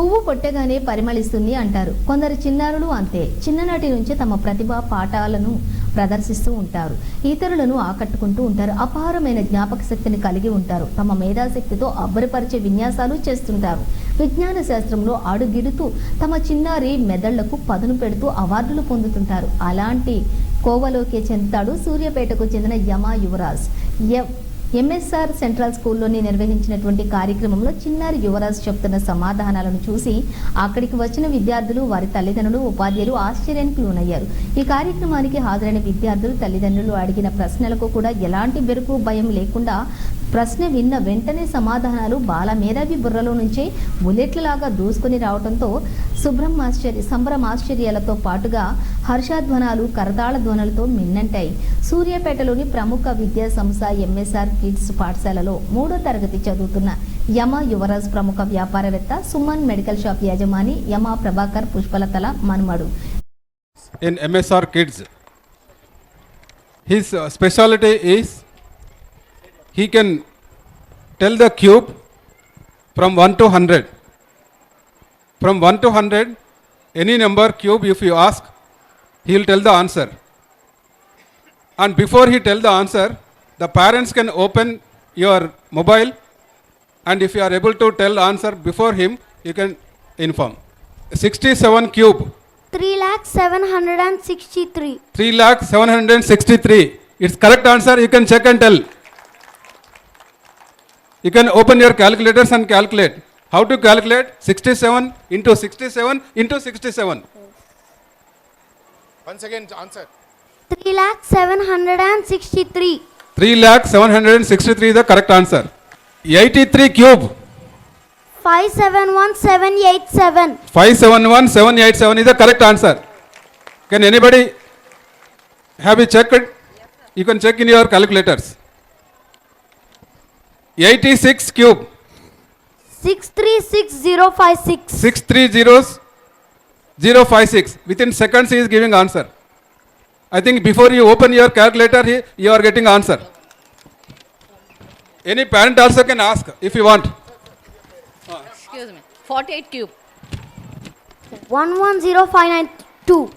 పువ్వు కొట్టగానే పరిమళిస్తుంది అంటారు కొందరు చిన్నారులు అంతే చిన్ననాటి నుంచే తమ ప్రతిభ పాఠాలను ప్రదర్శిస్తూ ఉంటారు ఇతరులను ఆకట్టుకుంటూ ఉంటారు అపారమైన జ్ఞాపక శక్తిని కలిగి ఉంటారు తమ మేధాశక్తితో అబ్బరిపరిచే విన్యాసాలు చేస్తుంటారు విజ్ఞాన శాస్త్రంలో అడుగిడుతూ తమ చిన్నారి మెదళ్లకు పదును పెడుతూ అవార్డులు పొందుతుంటారు అలాంటి కోవలోకే చెందుతాడు సూర్యపేటకు చెందిన యమా యువరాజ్ ఎంఎస్ఆర్ సెంట్రల్ స్కూల్లోని నిర్వహించినటువంటి కార్యక్రమంలో చిన్నారి యువరాజ్ చెప్తున్న సమాధానాలను చూసి అక్కడికి వచ్చిన విద్యార్థులు వారి తల్లిదండ్రులు ఉపాధ్యాయులు ఆశ్చర్యానికి లోనయ్యారు ఈ కార్యక్రమానికి హాజరైన విద్యార్థులు తల్లిదండ్రులు అడిగిన ప్రశ్నలకు కూడా ఎలాంటి బెరుకు భయం లేకుండా ప్రశ్న విన్న వెంటనే సమాధానాలు బాల మేధావి బుర్రలో నుంచే బుల్లెట్లలాగా దూసుకుని రావడంతో సుబ్రహ్మాశ్చర్య సంభ్రమాశ్చర్యాలతో పాటుగా హర్షధ్వనాలు కరతాళ ధ్వనులతో మిన్నంటాయి సూర్యాపేటలోని ప్రముఖ విద్యా సంస్థ ఎంఎస్ఆర్ కిడ్స్ పాఠశాలలో మూడో తరగతి చదువుతున్న యమ యువరాజ్ ప్రముఖ వ్యాపారవేత్త సుమన్ మెడికల్ షాప్ యజమాని యమ ప్రభాకర్ పుష్పలతల మనుమడు in MSR kids his speciality is he can tell the cube from 1 to 100. From 1 to 100, any number cube if you ask, he will tell the answer. And before he tell the answer, the parents can open your mobile and if you are able to tell answer before him, you can inform. 67 cube. 3 lakh 763. 3 lakh 763. It's correct answer, you can check and tell. You can open your calculators and calculate. How to calculate 67 into 67 into 67? Once again, answer. 3 lakh 763. 3 lakh 763 is the correct answer. 83 cube. 571787. 571787 is the correct answer. Can anybody have you checked? You can check in your calculators. 86 cube. 636056. 630056. Within seconds he is giving answer. I think before you open your calculator, you are getting answer. Any parent also can ask if you want. Excuse me. 48 cube. 110592.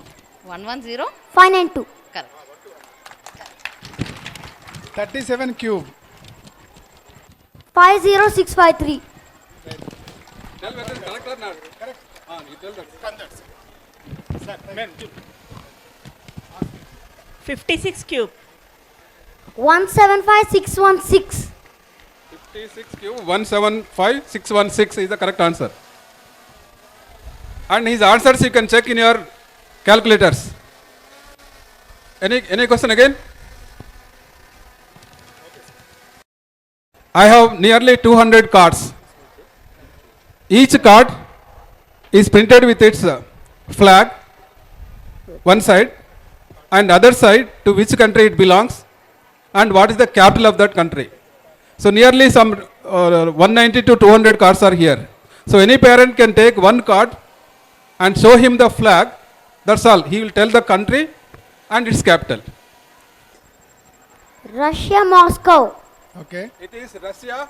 110592. Correct. 37 cube. Five zero six five three ah, fifty six cube one seven five six one six fifty six cube one seven five six one six is the correct answer and these answers you can check in your calculators any any question again I have nearly 200 cards. Each card is printed with its flag, one side, and other side to which country it belongs, and what is the capital of that country. So nearly some uh, 190 to 200 cards are here. So any parent can take one card and show him the flag. That's all. He will tell the country and its capital. Russia, Moscow. Okay. It is Russia.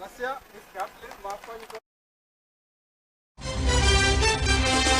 Russia, is capital is Moscow.